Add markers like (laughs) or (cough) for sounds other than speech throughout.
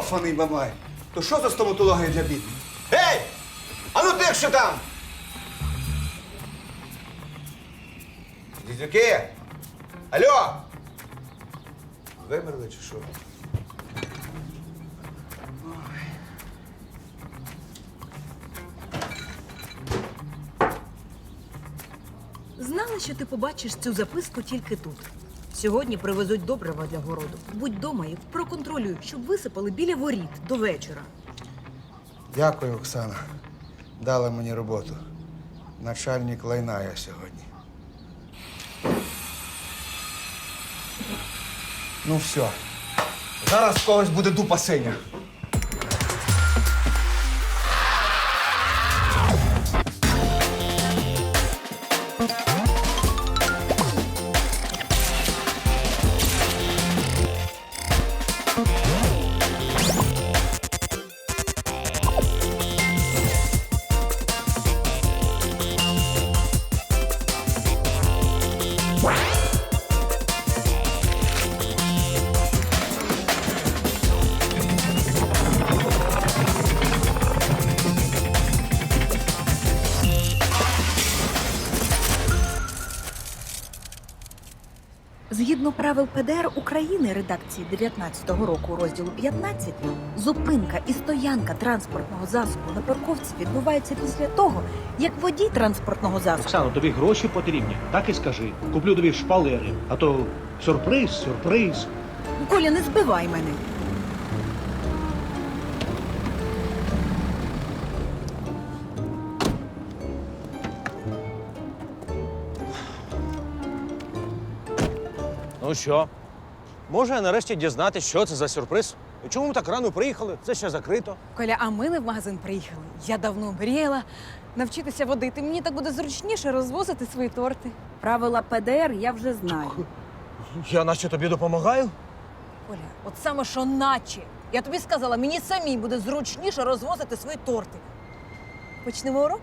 Йофаний бабай. То що за стоматологія для бідних? Гей! А ну ти що там? Дідюки! Алло! Вимерли чи що? Знала, що ти побачиш цю записку тільки тут. Сьогодні привезуть добрива для городу. Будь дома і проконтролюй, щоб висипали біля воріт до вечора. Дякую, Оксана. Дала мені роботу. Начальник лайна я сьогодні. Ну все. Зараз когось буде дупа синя. Правил ПДР України редакції 19-го року розділу 15, зупинка і стоянка транспортного засобу на парковці відбувається після того, як водій транспортного засобу Оксано, тобі гроші потрібні, так і скажи. Куплю тобі шпалери, а то сюрприз, сюрприз. Коля, не збивай мене. Ну що? Може, я нарешті дізнатися, що це за сюрприз? І чому ми так рано приїхали? Це ще закрито. Коля, а ми не в магазин приїхали. Я давно мріяла навчитися водити. Мені так буде зручніше розвозити свої торти. Правила ПДР я вже знаю. Я наче тобі допомагаю? Коля, от саме що наче. Я тобі сказала, мені самій буде зручніше розвозити свої торти. Почнемо урок?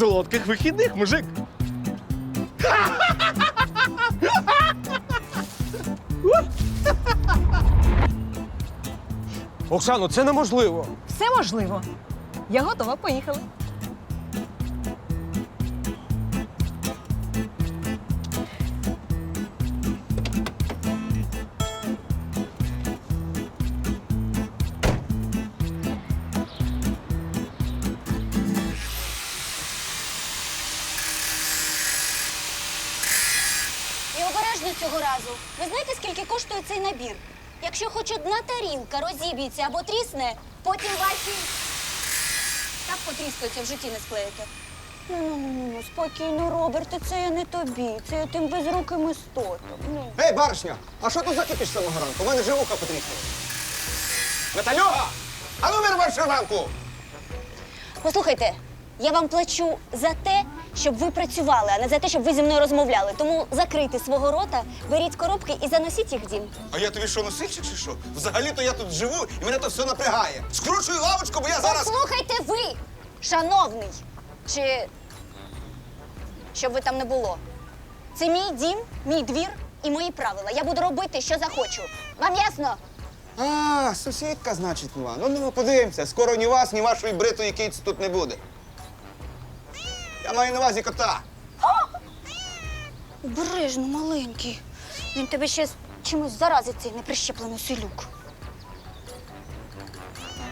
Солодких вихідних, мужик. Оксано, це неможливо. Все можливо. Я готова, поїхали. Хоч одна тарілка розіб'ється або трісне, потім ваші так потріскаються в житті не склеїте. Ну, ну, ну, ну, спокійно, Роберте, це я не тобі, це я тим безруким істотом. Ну. Ей, баришня, а що тут за кипіш самого ранку? У мене вже вуха потріскали. А ну вирвай шарманку! Послухайте, я вам плачу за те, щоб ви працювали, а не за те, щоб ви зі мною розмовляли. Тому закрийте свого рота, беріть коробки і заносіть їх в дім. А я тобі що, носильщик чи що? Взагалі-то я тут живу і мене тут все напрягає. Скручую лавочку, бо я зараз. Послухайте ви, шановний, чи щоб ви там не було. Це мій дім, мій двір і мої правила. Я буду робити, що захочу. Вам ясно? А, сусідка, значить, була. Ну, ну, подивимося. Скоро ні вас, ні вашої бритої киці тут не буде. Я маю на увазі кота. Обережно, маленький. Він тебе ще з чимось заразить цей неприщеплений селюк.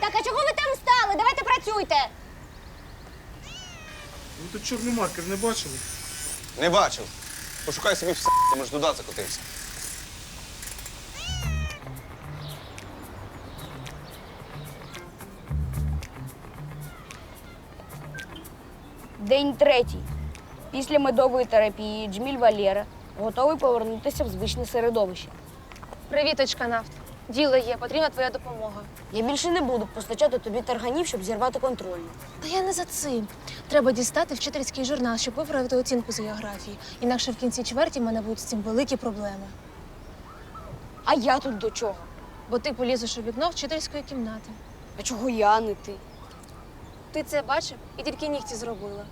Так, а чого ви там стали? Давайте працюйте. Ви тут чорний маркер не бачили? Не бачив. Пошукай собі все, може туди закотився. День третій. Після медової терапії Джміль Валєра готовий повернутися в звичне середовище. Привіточка, нафт. Діло є, потрібна твоя допомога. Я більше не буду постачати тобі тарганів, щоб зірвати контрольну. Та я не за цим. Треба дістати вчительський журнал, щоб виправити оцінку з географії. Інакше в кінці чверті в мене будуть з цим великі проблеми. А я тут до чого? Бо ти полізеш у вікно вчительської кімнати. А чого я не ти? Ти це бачив і тільки нігті зробила.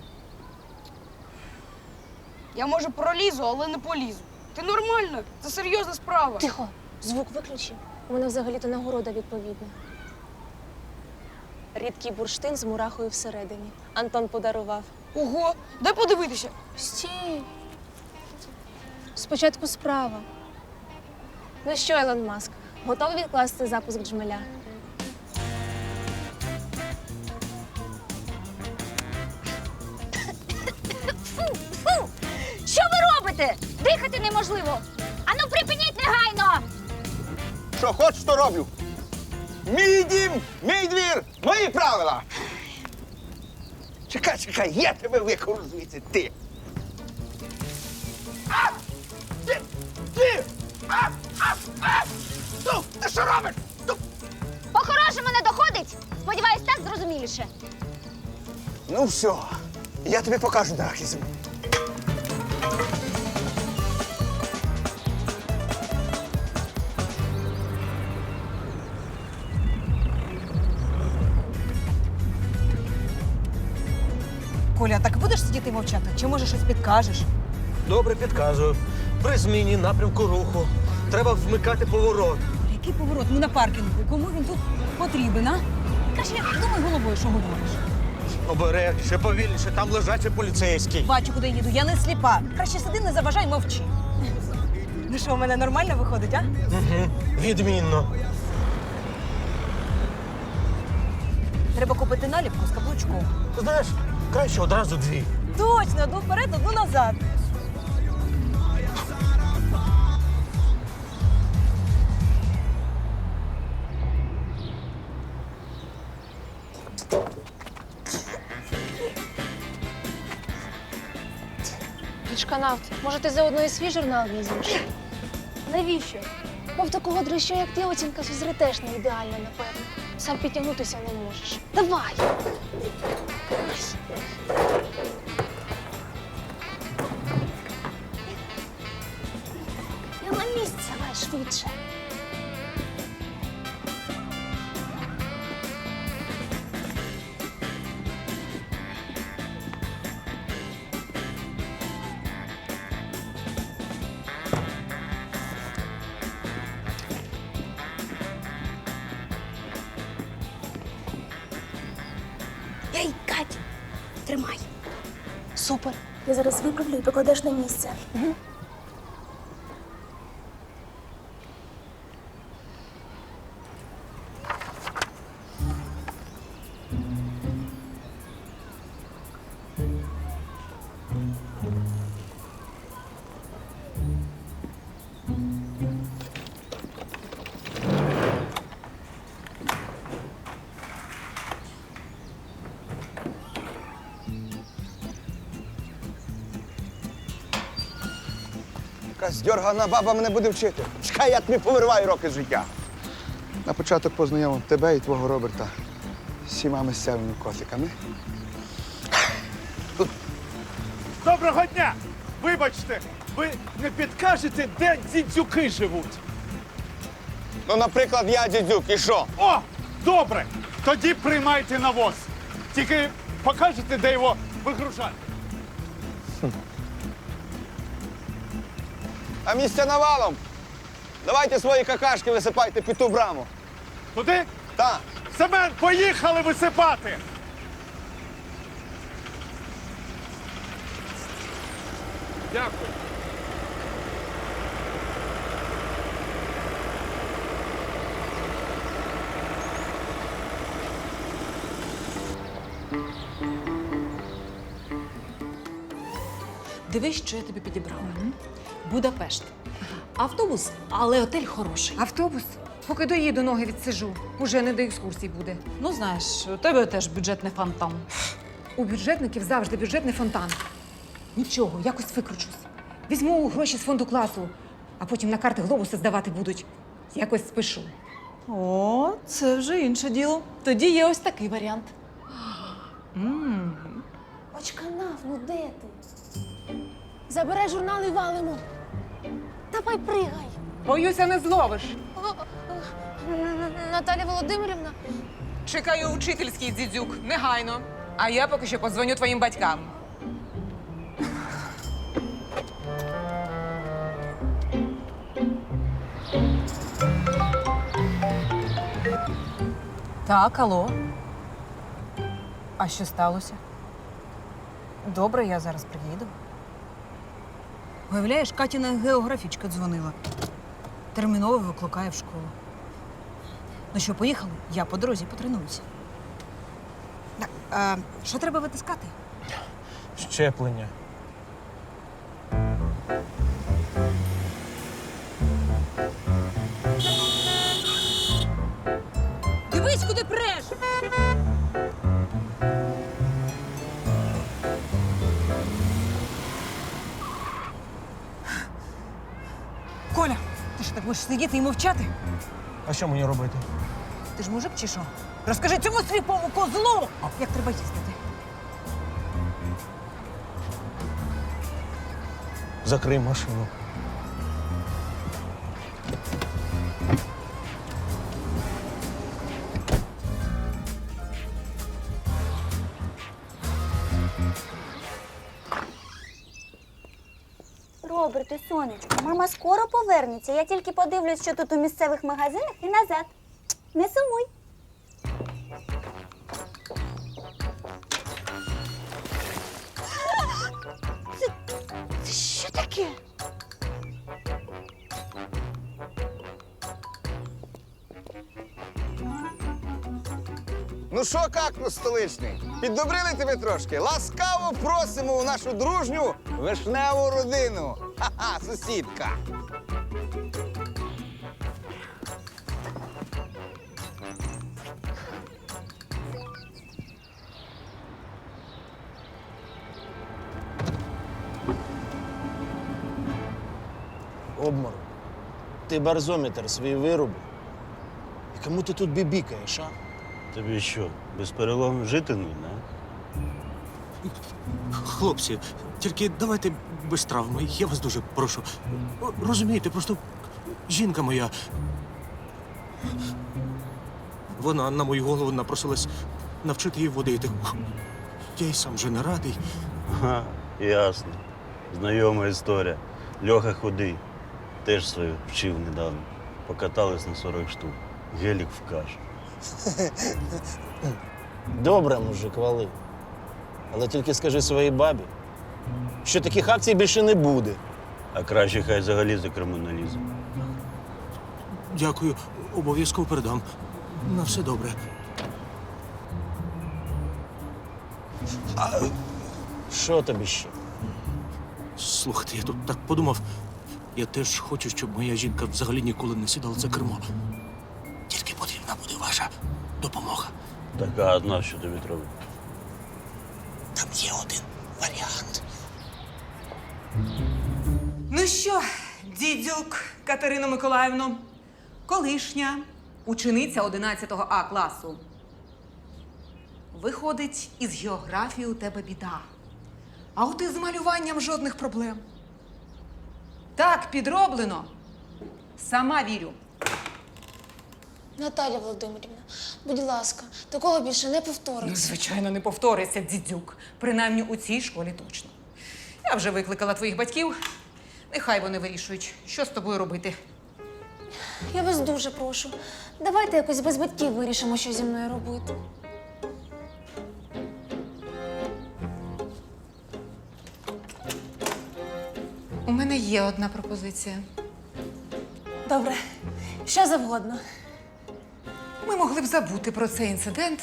Я може пролізу, але не полізу. Ти нормально? Це серйозна справа. Тихо, звук виключи. У мене взагалі-то нагорода відповідна. Рідкий бурштин з мурахою всередині. Антон подарував. Ого, дай подивитися. Стій. Спочатку справа. Ну що, Елон Маск, готовий відкласти запуск джмеля? Робите? Дихати неможливо. Ану, припиніть негайно! Що хочеш, то роблю. Мій дім, мій двір, мої правила. Чекай, чекай, я тебе викору звідси, ти. А! Ти! Ти! А! А! А! Ну, ти що робиш? Ну, По-хорошому не доходить. Сподіваюсь, так зрозуміліше. ну все, я тобі покажу анархізм. Коля, так будеш сидіти і мовчати? Чи може щось підкажеш? Добре підказую. При зміні напрямку руху треба вмикати поворот. Який поворот? Ми на паркінгу. Кому він тут потрібен, а? Краще думай головою, що говориш. Обережніше, повільніше, там лежачий поліцейський. Бачу, куди їду. Я не сліпа. Краще сиди, не заважай, мовчи. Ну що, у мене нормально виходить, а? Угу. Відмінно. Треба купити наліпку з каблучком. Знаєш, краще одразу дві. Точно, одну вперед, одну назад. Річканавт, може ти заодно і свій журнал візьмеш? Навіщо? Бо в такого дрища, як ти, оцінка фізритеш не ідеальна, напевно. Сам підтягнутися не можеш. Давай! Я на місці, давай швидше. Супер. Я зараз виправлю і покладеш на місце. Якась дьоргана баба мене буде вчити. Чекай, я тобі повириваю роки життя. На початок познайомив тебе і твого Роберта з всіма місцевими котиками. Доброго дня! Вибачте, ви не підкажете, де дідзюки живуть? Ну, наприклад, я дідюк, і що? О, добре! Тоді приймайте навоз. Тільки покажете, де його вигружати. А місця навалом. Давайте свої какашки висипайте під ту браму. Туди? Та. Семен, поїхали висипати! Дякую. Дивись, що я тобі підібрала. Будапешт. Автобус, але отель хороший. Автобус? Поки доїду, ноги відсижу. Уже не до екскурсій буде. Ну, знаєш, у тебе теж бюджетний фантом. У бюджетників завжди бюджетний фонтан. Нічого, якось викручусь. Візьму гроші з фонду класу, а потім на карти глобуси здавати будуть. Якось спишу. О, це вже інше діло. Тоді є ось такий варіант. Очканав, ну де ти? Забирай журнал і валимо. Давай пригай. Боюся, не зловиш. Наталя Володимирівна. Чекаю учительський дідюк. Негайно. А я поки що подзвоню твоїм батькам. Так, алло. А що сталося? Добре, я зараз приїду. Уявляєш, Катіна географічка дзвонила. Терміново викликає в школу. Ну що, поїхали? Я по дорозі потренуюся. Так, а, що треба витискати? Щеплення. Дивись, куди преш! Будеш сидіти і мовчати? А що мені робити? Ти ж мужик чи що? Розкажи цьому сліпому козлу, як треба їздити. Закрий машину. Мама скоро повернеться. Я тільки подивлюсь, що тут у місцевих магазинах і назад. Не сумуй. Це, це що таке? Ну що, кактус столичний? Піддобрили тебе трошки? Ласкаво просимо у нашу дружню вишневу родину. Ха-ха, сусідка. Обморок. Ти барзометр свій вироби. І кому ти тут бібікаєш, а? Тобі що, без перелому жити нудно? Хлопці, тільки давайте без травми. Я вас дуже прошу. Розумієте, просто жінка моя. Вона на мою голову напросилась навчити її водити. Я й сам вже не радий. Ага, ясно. Знайома історія. Льоха худий. Теж свою вчив недавно. Покатались на 40 штук. Гелік в каш. Добре, мужик, вали. Але тільки скажи своїй бабі, що таких акцій більше не буде. А краще хай взагалі за криміналізм. Дякую, обов'язково передам. На все добре. Що тобі ще? Слухайте, я тут так подумав. Я теж хочу, щоб моя жінка взагалі ніколи не сідала за кермо. Тільки потрібна буде ваша допомога. Така одна, що тобі треба. Там є Ну що, дідюк Катерино Миколаївно, колишня учениця 11 А класу. Виходить, із географії у тебе біда. А от із малюванням жодних проблем. Так, підроблено. Сама вірю. Наталя Володимирівна, будь ласка, такого більше не Ну, звичайно, не повториться, дідюк. Принаймні у цій школі точно. Я вже викликала твоїх батьків. Нехай вони вирішують, що з тобою робити. Я вас дуже прошу. Давайте якось без батьків вирішимо, що зі мною робити. У мене є одна пропозиція. Добре, що завгодно. Ми могли б забути про цей інцидент,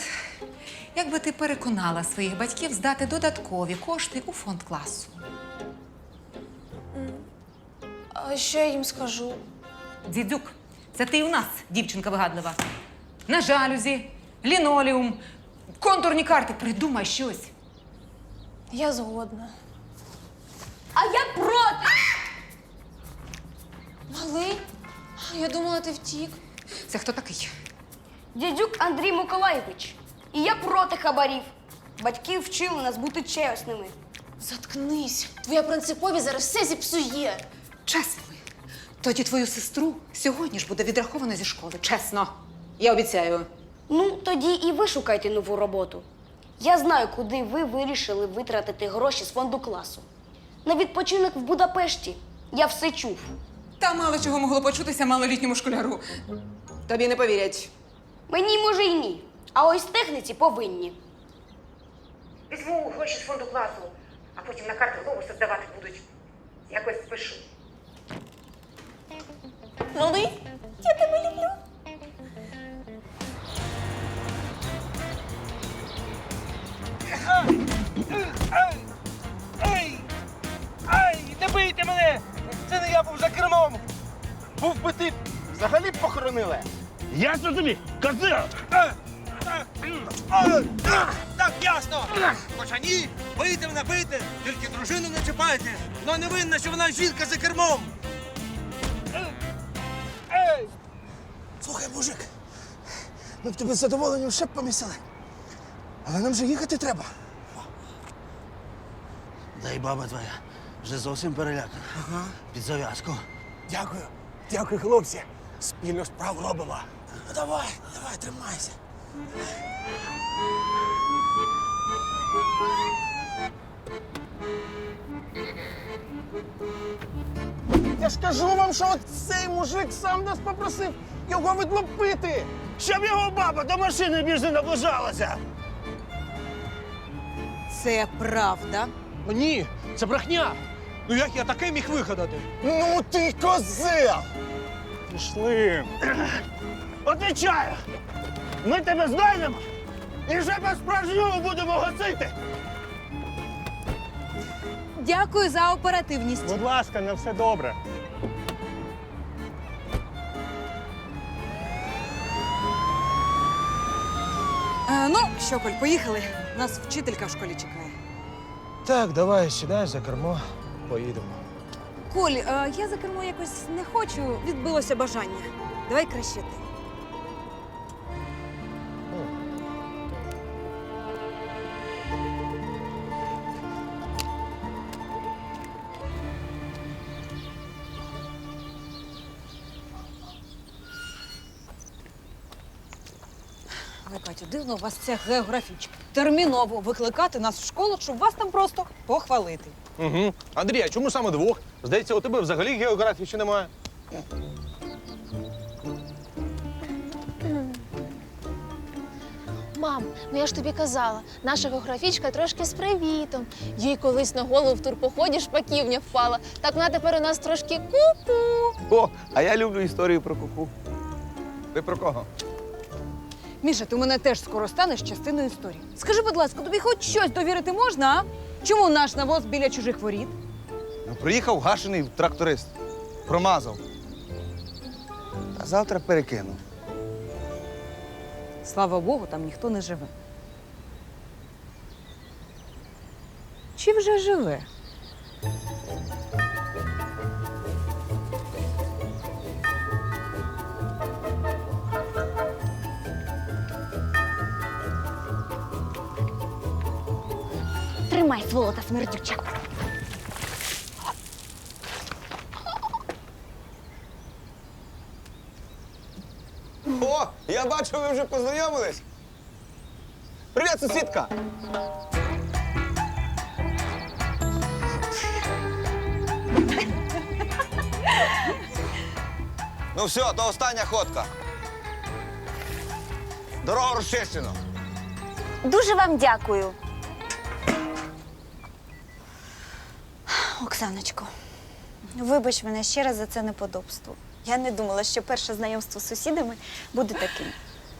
якби ти переконала своїх батьків здати додаткові кошти у фонд класу. А що я їм скажу? Дідюк, це ти у нас, дівчинка вигадлива. На жалюзі, лінолеум, контурні карти. Придумай щось. Я згодна. А я проти! Малий? Я думала, ти втік. Це хто такий? Дядюк Андрій Миколаєвич. І я проти хабарів. Батьки вчили нас бути чесними. Заткнись. Твоя принциповість зараз все зіпсує. Чесними. Тоді твою сестру сьогодні ж буде відраховано зі школи. Чесно. Я обіцяю. Ну, тоді і ви шукайте нову роботу. Я знаю, куди ви вирішили витратити гроші з фонду класу. На відпочинок в Будапешті. Я все чув. Та мало чого могло почутися малолітньому школяру. Тобі не повірять. Мені може й ні. А ось техніці повинні. Візьму гроші з фонду класу, а потім на карти глобуса здавати будуть. Якось спишу. Малий, я тебе люблю. Ай! Ай! Не бийте мене! Це не я був за кермом! Був би ти взагалі б похоронили! Ясно тобі? Козел! Так, ясно! Хоча ні, бийте мене, бийте! Тільки дружину не чіпайте! Вона не винна, що вона жінка за кермом! Ми б тебе з задоволенням ще б помісили. Але нам же їхати треба. Дай баба твоя. Вже зовсім перелякана. Ага. Під зав'язку. Дякую. Дякую, хлопці. Спільну справу робимо. Ну, давай, давай, тримайся. Я ж кажу вам, що от цей мужик сам нас попросив його відлупити. Щоб його баба до машини більш не наближалася. Це правда. Ні, це брехня! Ну як я таке міг вигадати? Ну ти козел! Пішли. Отвічаю! Ми тебе знайдемо і вже без справжнього будемо гасити. Дякую за оперативність. Будь ласка, на все добре. Е, ну, що, Коль, поїхали. Нас вчителька в школі чекає. Так, давай, сідай за кермо, поїдемо. Коль, е, я за кермо якось не хочу. Відбилося бажання. Давай краще ти. У вас ця географічка. Терміново викликати нас в школу, щоб вас там просто похвалити. Угу. Андрій, а чому саме двох? Здається, у тебе взагалі географії ще немає. Мам, ну я ж тобі казала, наша географічка трошки з привітом. Їй колись на голову в турпоході шпаківня впала. Так вона тепер у нас трошки ку-ку. О, а я люблю історію про куку. Ви про кого? Міша, ти у мене теж скоро станеш частиною історії. Скажи, будь ласка, тобі хоч щось довірити можна, а? Чому наш навоз біля чужих воріт? Ну, приїхав гашений тракторист. Промазав. А завтра перекинув. Слава Богу, там ніхто не живе. Чи вже живе? Сволота смердюча. О, я бачу, ви вже познайомились. Привіт, сусідка! Ну все, то остання ходка. Дорогу розчищено. Дуже вам дякую. Оксаночко, вибач мене ще раз за це неподобство. Я не думала, що перше знайомство з сусідами буде таким.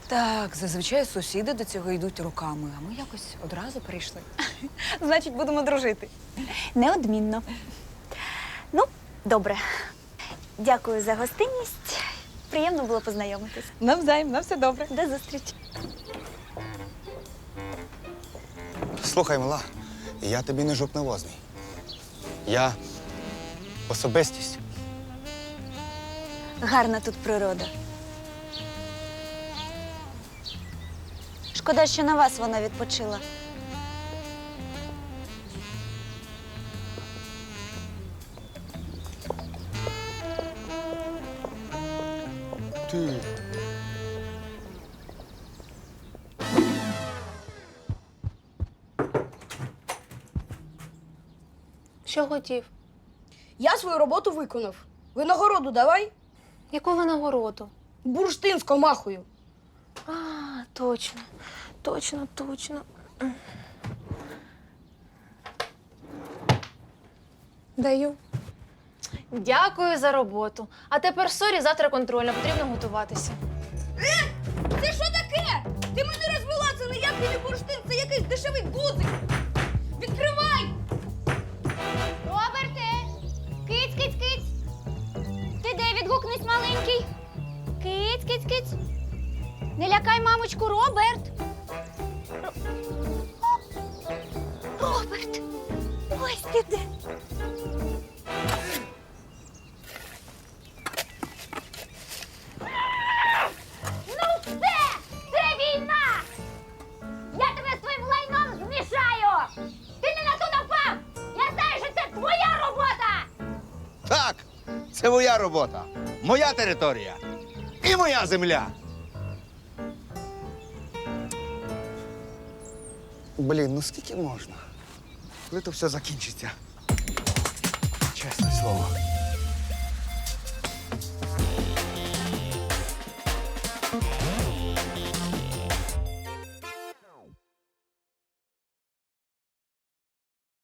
Так, зазвичай сусіди до цього йдуть руками, а ми якось одразу прийшли. (laughs) Значить, будемо дружити. Неодмінно. Ну, добре. Дякую за гостинність. Приємно було познайомитись. Навзаєм, на все добре. До зустрічі. Слухай, мала, я тобі не жук навозний. Я особистість. Гарна тут природа. Шкода, що на вас вона відпочила. Що хотів? Я свою роботу виконав. Винагороду давай. Яку винагороду? Бурштин з комахою. А, точно, точно, точно. Даю. Дякую за роботу. А тепер сорі, завтра контрольна, потрібно готуватися. Це що таке? Ти мене розвела, це ніякий не бурштин, це якийсь дешевий гудзик. Відкривай! Маленький? Киць, киць, киць. Не лякай мамочку, Роберт. Роберт! Ось ти де. Ну все! Це війна! Я тебе своїм лайном змішаю! Ти не на ту напав! Я знаю, що це твоя робота! Так, це моя робота, моя територія і моя земля. Блін, ну скільки можна? Коли то все закінчиться? Чесне слово.